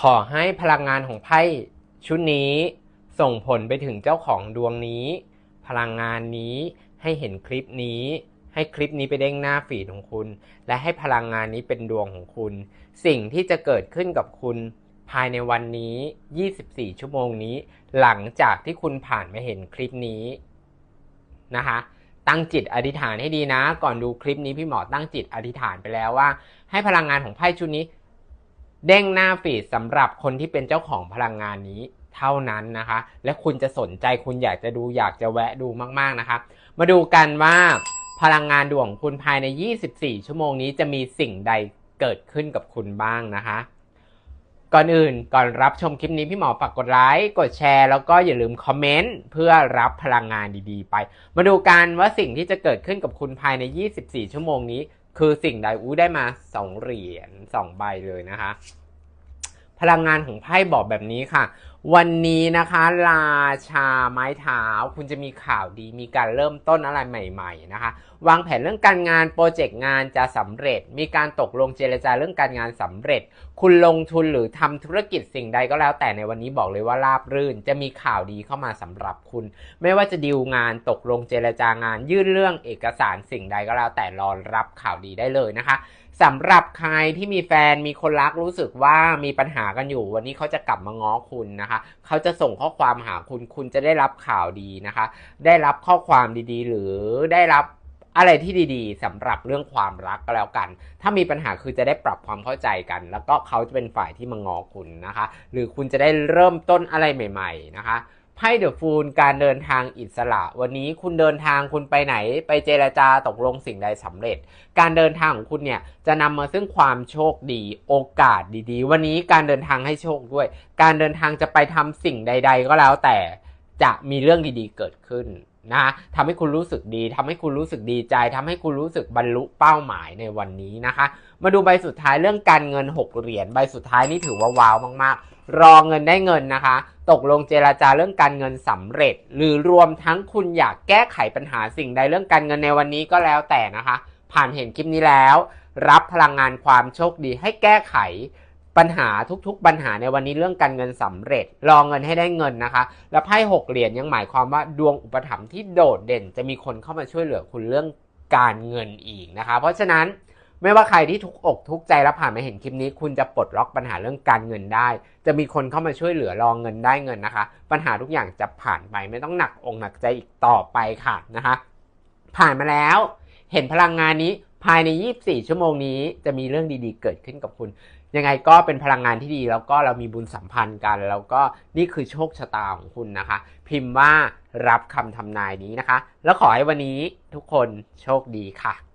ขอให้พลังงานของไพ่ชุดนี้ ส่งผลไปถึงเจ้าของดวงนี้ พลังงานนี้ให้เห็นคลิปนี้ ให้คลิปนี้ไปเด้งหน้าฟีดของคุณ และให้พลังงานนี้เป็นดวงของคุณ สิ่งที่จะเกิดขึ้นกับคุณภายในวันนี้ 24 ชั่วโมงนี้ หลังจากที่คุณผ่านมาเห็นคลิปนี้นะคะ ตั้งจิตอธิษฐานให้ดีนะ ก่อนดูคลิปนี้พี่หมอตั้งจิตอธิษฐานไปแล้วว่า ให้พลังงานของไพ่ชุดนี้ เด้งหน้าฟีดสำหรับคนที่เป็นเจ้าของพลังงานนี้เท่านั้นนะคะ และคุณจะสนใจคุณอยากจะดูอยากจะแวะดูมากๆนะคะ มาดูกันว่าพลังงานดวงคุณภายใน 24 ชั่วโมงนี้จะมีสิ่งใดเกิดขึ้นกับคุณบ้างนะคะ ก่อนอื่นก่อนรับชมคลิปนี้พี่หมอฝากกดไลค์กดแชร์แล้วก็อย่าลืมคอมเมนต์เพื่อรับพลังงานดีๆ ไป มาดูกันว่าสิ่งที่จะเกิดขึ้นกับคุณภายใน 24 ชั่วโมงนี้ คือสิ่งใดอู้ได้มาสองเหรียญสองใบเลยนะคะ พลังงานของไพ่บอกแบบนี้ค่ะ วันนี้นะคะ ราชาไม้เท้า คุณจะมีข่าวดีมีการเริ่มต้นอะไรใหม่ ๆ นะคะ วางแผนเรื่องการงานโปรเจกต์งานจะสำเร็จ มีการตกลงเจรจาเรื่องการงานสำเร็จ คุณลงทุนหรือทำธุรกิจสิ่งใดก็แล้ว แต่ในวันนี้บอกเลยว่าราบรื่น จะมีข่าวดีเข้ามาสำหรับคุณ ไม่ว่าจะดีลงานตกลงเจรจางาน ยื่นเรื่องเอกสารสิ่งใดก็แล้วแต่รอรับข่าวดีได้เลยนะคะ สำหรับใครที่มีแฟนมีคนรักรู้สึกว่ามีปัญหากันอยู่ วันนี้เขาจะกลับมาง้อคุณนะคะ เขาจะส่งข้อความหาคุณคุณจะได้รับข่าวดีนะคะ ได้รับข้อความดีๆ หรือได้รับอะไรที่ดีๆสำหรับเรื่องความรักก็แล้วกัน ถ้ามีปัญหาคือจะได้ปรับความเข้าใจกัน แล้วก็เขาจะเป็นฝ่ายที่มางอคุณนะคะ หรือคุณจะได้เริ่มต้นอะไรใหม่ ๆ นะคะ ไพ่เดอะฟูลการเดินทางอิสระ วันนี้คุณเดินทางคุณไปไหน ไปเจรจาตกลงสิ่งใดสำเร็จ การเดินทางของคุณเนี่ยจะนำมาซึ่งความโชคดีโอกาสดีๆ วันนี้การเดินทางให้โชคด้วย การเดินทางจะไปทำสิ่งใด ๆ ก็แล้วแต่ จะมีเรื่องดีๆเกิดขึ้นนะทำให้คุณรู้สึกดีทำให้คุณรู้สึกดีใจทำให้คุณรู้สึกบรรลุเป้าหมายในวันนี้นะคะ มาดูใบสุดท้ายเรื่องการเงิน 6 เหรียญใบสุดท้ายนี่ถือว่าว้าวมากๆ รอเงินได้เงินนะคะ ตกลงเจราจาเรื่องการเงินสำเร็จ หรือรวมทั้งคุณอยากแก้ไขปัญหาสิ่งใดเรื่องการเงินในวันนี้ก็แล้วแต่นะคะ ผ่านเห็นคลิปนี้แล้ว รับพลังงานความโชคดีให้แก้ไข ปัญหาทุกๆ ปัญหาในวันนี้เรื่องการเงินสำเร็จ รอเงินให้ได้เงินนะคะ แล้วไพ่หกเหรียญยังหมายความว่าดวงอุปถัมภ์ที่โดดเด่น จะมีคนเข้ามาช่วยเหลือคุณเรื่องการเงินอีกนะคะ เพราะฉะนั้นไม่ว่าใครที่ทุกอกทุกใจแล้วผ่านมาเห็นคลิปนี้ คุณจะปลดล็อกปัญหาเรื่องการเงินได้ จะมีคนเข้ามาช่วยเหลือรองเงินได้เงินนะคะ ปัญหาทุกอย่างจะผ่านไปไม่ต้องหนักอกหนักใจอีกต่อไปค่ะนะคะ ผ่านมาแล้ว เห็นพลังงานนี้ภายใน 24 ชั่วโมงนี้จะมีเรื่องดีๆ เกิดขึ้นกับคุณ ยังไงก็เป็นพลังงานที่ดี แล้วก็เรามีบุญสัมพันธ์กัน แล้วก็นี่คือโชคชะตาของคุณนะคะ พิมพ์ว่ารับคำทำนายนี้นะคะ แล้วขอให้วันนี้ทุกคนโชคดีค่ะ